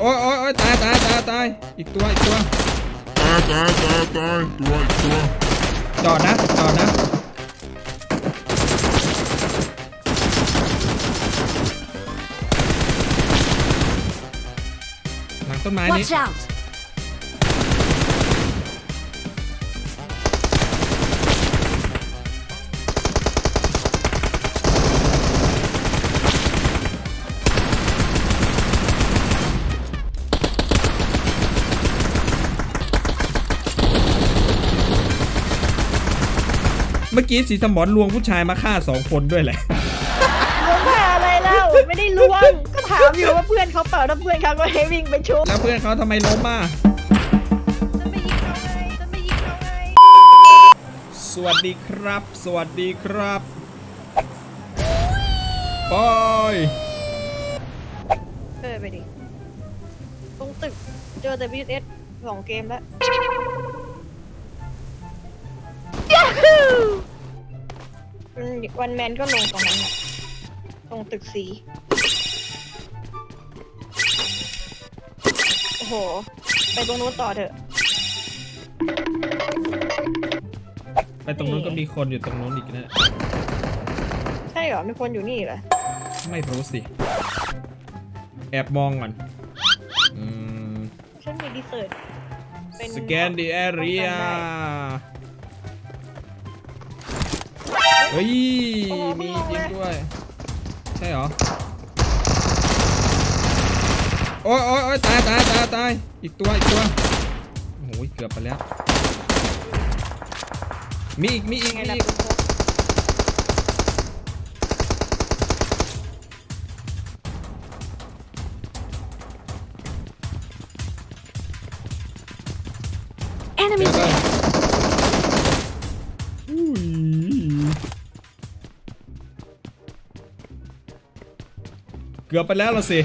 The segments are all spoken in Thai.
โอ้ยโอ้ยโอ้ยตายตายตายตายอีกตัวอีกตัวตายตายตายตายตัวอีกตัวจอดนะจอดนะหลังต้นไม้นี้ มื่อกี้สีสมอนลวงผู้ชายมาฆ่าสองคนด้วยแหละล้วงผ่าอะไรเล่าไม่ได้ล้วงก็ถามอยู่ว่าเพื่อนเขาเปล่าถ้าเพื่อนเขาก็ให้วิ่งไปชุบแล้วเพื่อนเขาทำไมล้มอะจะไปยิงเขาไงจะไปยิงเขาไงสวัสดีครับ สวัสดีครับบอยเออไปดิตรงตึกเจอแต่ BTS สองเกมแล้ว วันแมนก็ลงตรงนั้นน่ะตรงตึกสี โอ้โห ไปตรงนู้นต่อเถอะ ไปตรงนู้นก็มีคนอยู่ตรงนู้นอีกนะ ใช่เหรอมีคนอยู่นี่เหรอ ไม่รู้สิ แอบมองก่อนอืมฉันมีดีเซิร์ตเป็นสแกนดีแอเรีย เฮ้ยมีจริงด้วย ใช่เหรอ โอ้ยโอ้ยโอ้ยตายตายตายตายอีกตัวอีกตัว โอ้โหเกือบไปแล้ว มีอีกมีอีกไงมีล่ะอีกคุณพกเดี๋ Enemies ยวก่อน ahead! อุ้ เกือบไปแล้วละสิ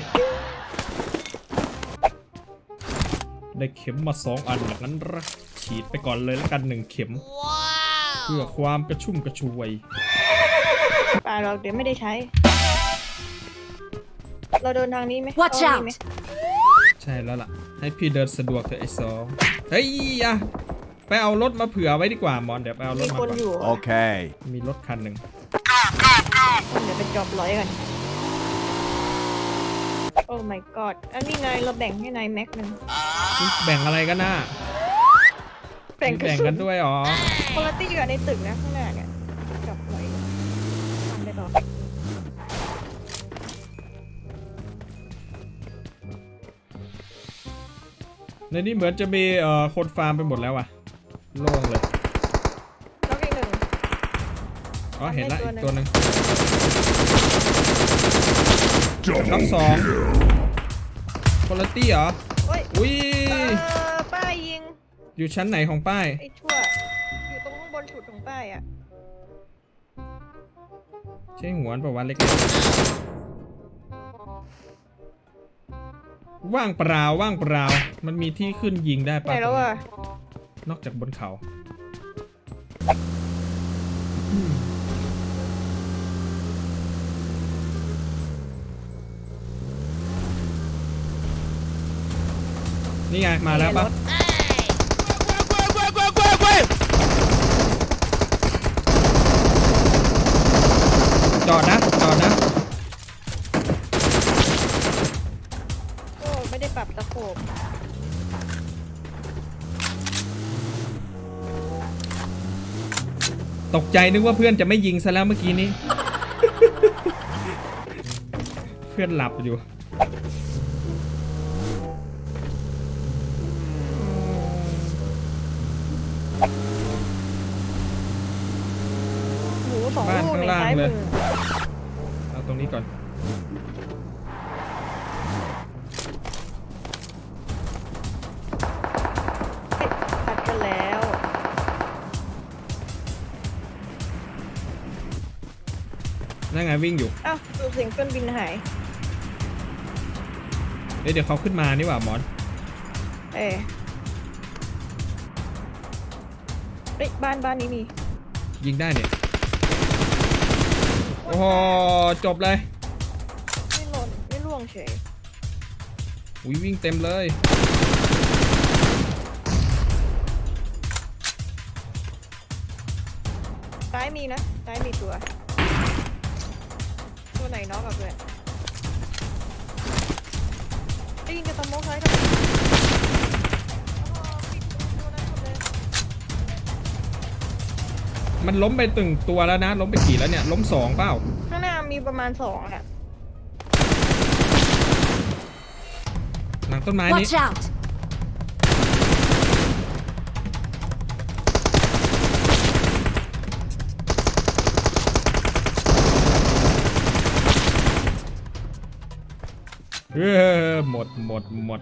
ได้เข็มมาสองอันอย่างนั้นละฉีดไปก่อนเลยแล้วกันหนึ่งเข็ม เพื่อความกระชุ่มกระชวยป่าเราเดี๋ยวไม่ได้ใช้ เราเดินทางนี้ไหม Watch เอานี่ไหม out! ใช่แล้วล่ะ ให้พี่เดินสะดวกเถอะไอ้สองเฮ้ยอะไปเอารถมาเผื่อไว้ดีกว่า มอนเดี๋ยวไปเอารมีถมาคนก่อนอยู่เหรอ Okay. มีรถคันหนึ่ง เดี๋ยวไปจอบร้อยกัน โอ้ my god อันนี้นายเราแบ่งให้นายแม็กหนึ่งแบ่งอะไรกันน่ะแบ่งกระแบ่งสุกันนด้วยอ๋อคนละตี้อยู่ในตึกนะข้างหน้าเนี่ยจอบร้อยทำได้ต่อในนี้เหมือนจะมีเอ่อคนฟาร์มไปหมดแล้วอะโล่งเลย น้องอีกหนึ่ง อ๋อเห็นละได้อีกตัตัววหหนึ่นึ่ง Double น้องสองคุณตี้เหรอโอ้ยอุ้ยเออป้ายยิงอยู่ชั้นไหนของป้าย ไอ้ชั่ว อยู่ตรงข้างบนสุดของป้ายอะใช่หัวนประวัติเล็กๆว่างเปล่าว่างเปล่า มันมีที่ขึ้นยิงได้ไหนปะแล้วอะ นอกจากบนเขา นี่ไงมาแล้วปะรถจอดนะจอดนะโอ้ไม่ได้ปรับตะโขบตกใจนึกว่าเพื่อนจะไม่ยิงซะแล้วเมื่อกี้นี้ เพื่อนหลับอยู่ หมูสอง บ้านลูกข้างในล่างซ้ายเลมืยอเอาตรงนี้ก่อนเฮ้ยตัดกันแล้ว นั่นไงวิ่งอยู่ อ้าวดูเสียงเครื่องบินหายเอ้ยเดี๋ยวเขาขึ้นมานี่หว่าหมอน เออเฮ้ยบ้านบ้านนี้มี ยิงได้เนี่ยโอ้โหจบเลยไม่หล่นไม่ร่วงเฉยอุ้ยวิ่งเต็มเลยซ้ายมีนะซ้ายมีตัว ตัวไหนน็อกกับเพื่อนได้ยินกระตะโมกซ้ายกับ มันล้มไปตึงตัวแล้วนะ ล้มไปกี่แล้วเนี่ย ล้มสองเปล่า ข้างหน้ามีประมาณสองอะ หลังต้นไม้นี้ Watch out! เออหมดหมดหมด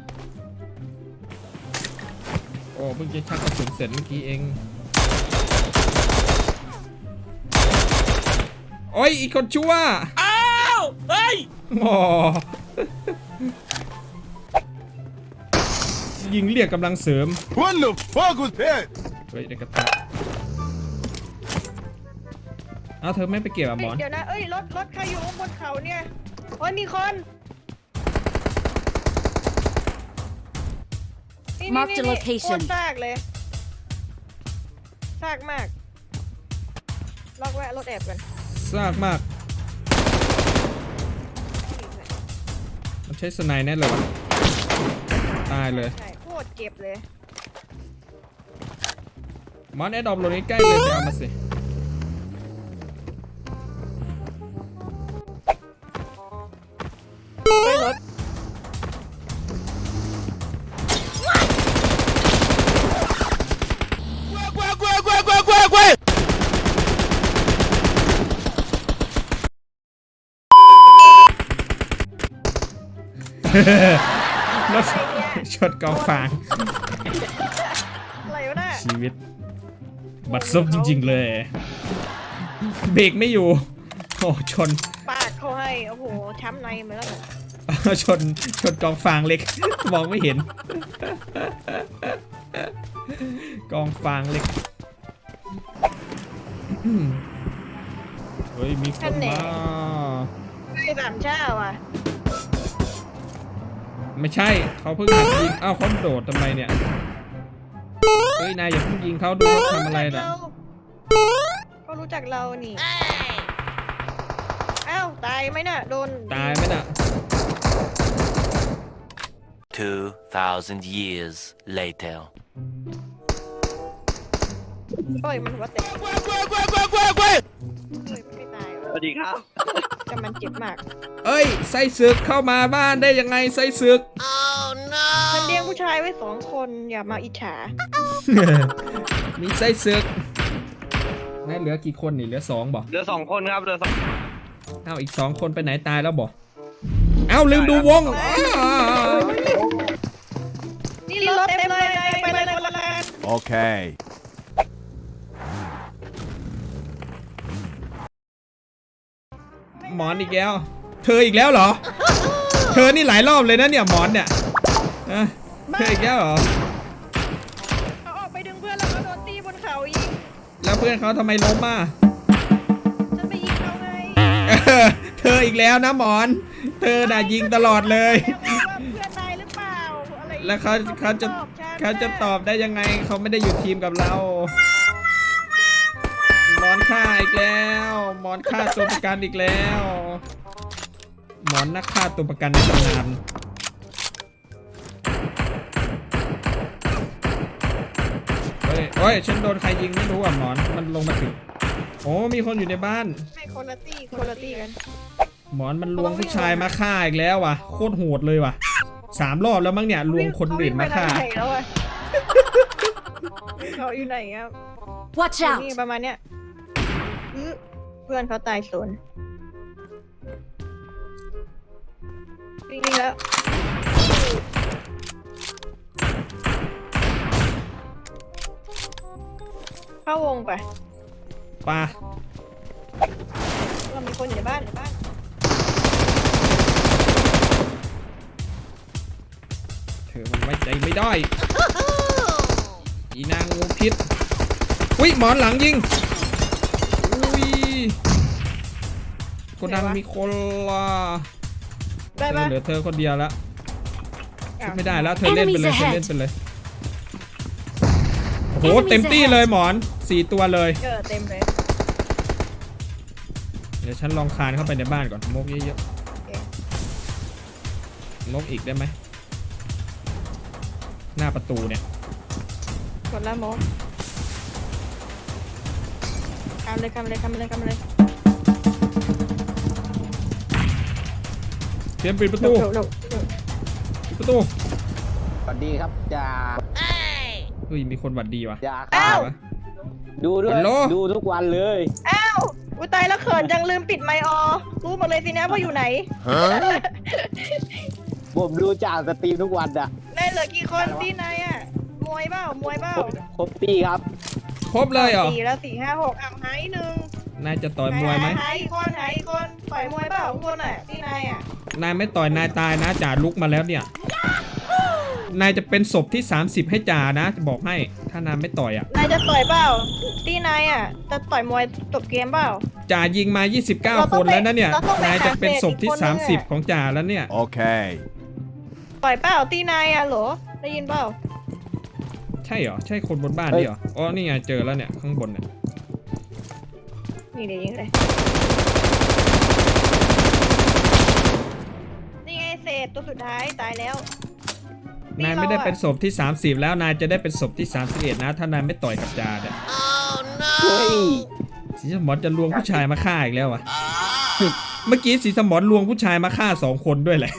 โอ้เพิ่งจะชักกระสุนเสร็จเมื่อกี้เอง โอ้ยอีกคนชั่วอ้าวเฮ้ยโอ้ยิงเรียกกำลังเสริม What the fuck was that? เฮ้ยเด็กกระตะเอาเธอไม่ไปเก็บอะหมเฮ้อยนเดี๋ยวนะ เอ้ย รถ รถใครอยู่ข้างบนเขาเนี่ยโอ้ยมีคนนี่ Mark นี่ the นี่ location โคตรซากเลยซากมาก ล็อกแวะรถแอบกัน ซากมาก มันใช้สไนด์แน่เลยวะตายเลยใช่โคตรเจ็บเลย มอนแอดดอปโหลดใกล้ๆเลยไปเอามาสิ รถชนกองฟาง อะไรวะน่ะชีวิต บัดซบจริง ๆ เลย เบรกไม่อยู่ โอ้ชน ปาดเขาให้ โอ้โห ช้ำในมาแล้วชนชนกองฟางเล็ก มองไม่เห็น กองฟางเล็กอืมเฮ้ยมีคนมา ไอ้สามชาว่ะ ไม่ใช่เขาเพิ่งหัดยิงอ้าวเขาโดดทำไมเนี่ยเฮ้ยนายอย่าเพิ่งยิงเขาดูเขาทำอะไรน่ะก็รู้จักเรานี่อ้าวตายไหมน่ะโดนตายไหมน่ะ2,000 years later. ปล่อยมันหัวแตก เฮ้ยไม่ตาย สวัสดีครับ แต่มันเจ็บมาก เอ้ยไส้ศึกเข้ามาบ้านได้ยังไงไส้ศึก มันเลี้ยงผู้ชายไว้สองคนอย่ามาอิจฉา มีไส้ศึกนายเหลือกี่คนนี่เหลือสองบ่เหลือสองคนครับเหลือสอง เอ้าอีกสองคนไปไหนตายแล้วบ่เอ้าลืมดูวงอ้าวนี่รถเต็มเลยไปเลยคนละคัน Okay. หมอนอีกแล้ว เธออีกแล้วเหรอ เธอนี่หลายรอบเลยนะเนี่ยหมอนเนี่ยเอ้ยเธออีกแล้วเหรอ เอาออกไปดึงเพื่อนแล้วเขาโดนตีบนเขายิงแล้วเพื่อนเขาทำไมล้มอะฉันไปยิงเขาไงเออเธออีกแล้วนะหมอน เธอน่ะยิงตลอดเลย แล้วว่าเพื่อนนายหรือเปล่าอะไรแล้วเขาเขาจะตอบฉันเขาจะตอบได้ยังไงเขาไม่ได้อยู่ทีมกับเราหมอน ฆ่าอีกแล้ว หมอนฆ่าตัวประกันอีกแล้ว หมอนนักฆ่าตัวประกันในตำนานเฮ้ยโอ้ยฉันโดนใครยิงไม่รู้อะหมอนมันลงมาถึงโอ้มีคนอยู่ในบ้าน ไม่คนละตี้คนละตี้กัน หมอนมันลวงผู้ชายมาฆ่าอีกแล้วว่ะโคตรโหดเลยว่ะสามรอบแล้วมั้งเนี่ยลวงคนอื่นมาฆ่าเขวิ่งไปทงไหนแล้วอะเขาอยู่ไหนครับ Watch นี่ out! ประมาณเนี้ยอื้อ เพื่อนเขาตายสนวิ่งแล้ว เข้าวงไปปาเรามีคนอยู่ในบ้านในบ้านเธอมันไว้ใจไม่ได้ อีนางงูพิษ อุ้ยหมอนหลังยิง กดังมีคนละได้เธปะอเหลือเธอคนเดียวละแชุบไม่ได้แล้วเธอเล่นไปเลย Enemies เธอ ahead เล่นไปเลย โอ้โหเต็มที่เลยหมอนสี่ตัวเลยเออเต็มเลยเดี๋ยวฉันลองคานเข้าไปในบ้านก่อนมกเยอะโอเคๆมกอีกได้ไหม หน้าประตูเนี่ยกดแล้วโมคำเลยคำเลยคำเลยคำเลย เตรียมปิดประหลตูบหลบหลบหลบปิดประตูสวัสดีครับจ่าเฮ้ยมีคนหวัดดีว่ะจ่าคอ้ารัวบดูด้วยฮัลโหลดูทุกวันเลยอ้าว อุ้ยตายแล้วเขินจังลืมปิดไมค์ออรู้หมดเลยสินะว่าอยู่ไหน Huh? ผมดูจ่าสตรีมทุกวันอะได้เหลือกี่คนที่นายอะ มวยเปล่ามวยเปล่าครบครบปีครับครบเลยเหรอสี่แล้วสี่ห้าหกอะหายหนึ่ง นายจะต่อยมวยไหมหายอีกคนหายอีกคนต่อยมวยเปล่าคนอะที่นายอะนายไม่ต่อยนายตายนะจ่าลุกมาแล้วเนี่ย นายจะเป็นศพที่ 30 ให้จ่านะ จะบอกให้ถ้านายไม่ต่อยอะนายจะต่อยเปล่าที่นายอะจะต่อยมวยจบเกมเปล่า จ่ายิงมา เรา29ต้คองนไปแล้วนะเนี่ย เราต้องไปนายจะเป็นศพที่ หาเฟสอีกคนนึงอะ 30 ของจ่าแล้วเนี่ย Okay. ต่อยเปล่าที่นายอะเหรอได้ยินเปล่าใช่เหรอ ใช่คนบนบ้านนี่เหรอ อ๋อ นี่ไงเจอแล้วเนี่ยข้างบนเนี่ย นี่เดี๋ยวยิงเลย นี่ไงเศษตัวสุดท้ายตายแล้วนายไม่ได้เป็นศพที่ 30 แล้วนายจะได้เป็นศพที่31นะ ถ้านายไม่ต่อยกับจ่าเนี่ยเฮ้ยสีสมอนจะลวงผู้ชายมาฆ่าอีกแล้ววะเมื่อกี้สีสมอนลวงผู้ชายมาฆ่าสองคนด้วยแหละ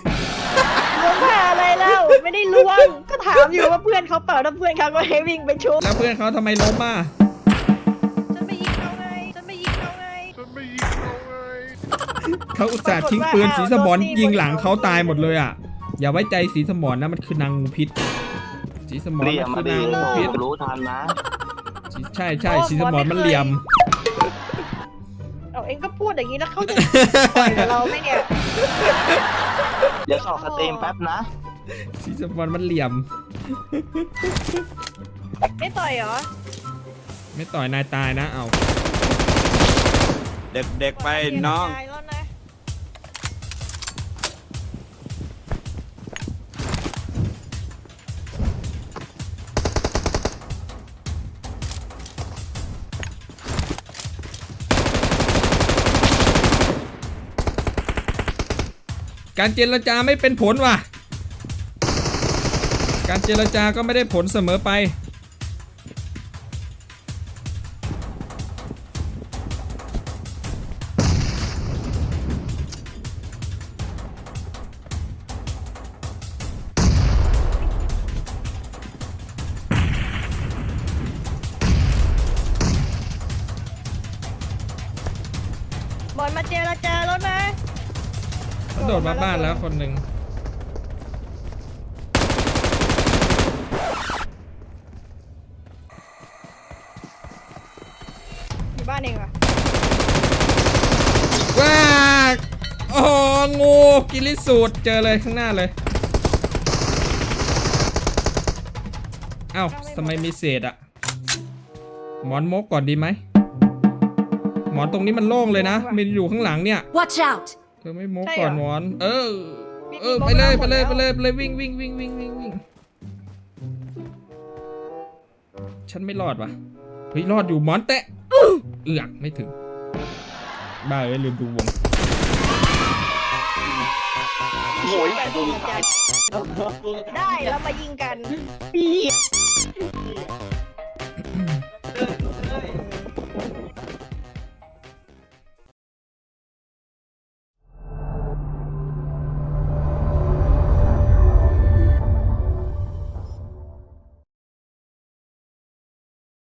ล้วงผ้าอะไรเล่าไม่ได้ล้วง ก็ถามอยู่ว่าเพื่อนเขาเปล่าถ้าเพื่อนเขาก็ให้วิ่งไปชุบแล้วเพื่อนเขาทำไมล้มอะ เขาอุตส่าห์ทิ้งปืนสีสมอนยิงหลังเขาตายหมดเลยอะ อย่าไว้ใจสีสมอนนะมันคือนางงูพิษ สีสมอนมันคือนางงูพิษรู้ทันนะสีใช่ใช่สีสมอนมันเหลี่ยม เอาเองก็พูดอย่างนี้แล้วเขาจะปล่อยกับเราไหมเนี่ยเดี๋ยวสอบสตรีมแป๊บนะสีสมอนมันเหลี่ยม ไม่ต่อยเหรอไม่ต่อยนายตายนะเอาเด็กๆไปน้อง ตายแการเจรจาไม่เป็นผลว่ะ การเจรจาก็ไม่ได้ผลเสมอไป โดดมาบ้านแล้วคนหนึ่งอยู่บ้านเองเหรอว้าโอ้โหงูกิริสูตรเจอเลยข้างหน้าเลยเอ้าทำไมมีเศษอะหมอนมกก่อนดีไหมหมอนตรงนี้มันโล่งเลยนะมันอยู่ข้างหลังเนี่ย Watch out! เธอไม่มกก่อนหมอน เออ เออไปเลยไปเลยไปเลยไปเลยวิ่งวิ่งวิ่งวิ่งวิ่งวิ่งฉันไม่รอดว่ะเฮ้ยรอดอยู่หมอนแตะเอือกไม่ถึงบ้าเลยลืมดูวงโอ้ยได้เรามายิงกันปี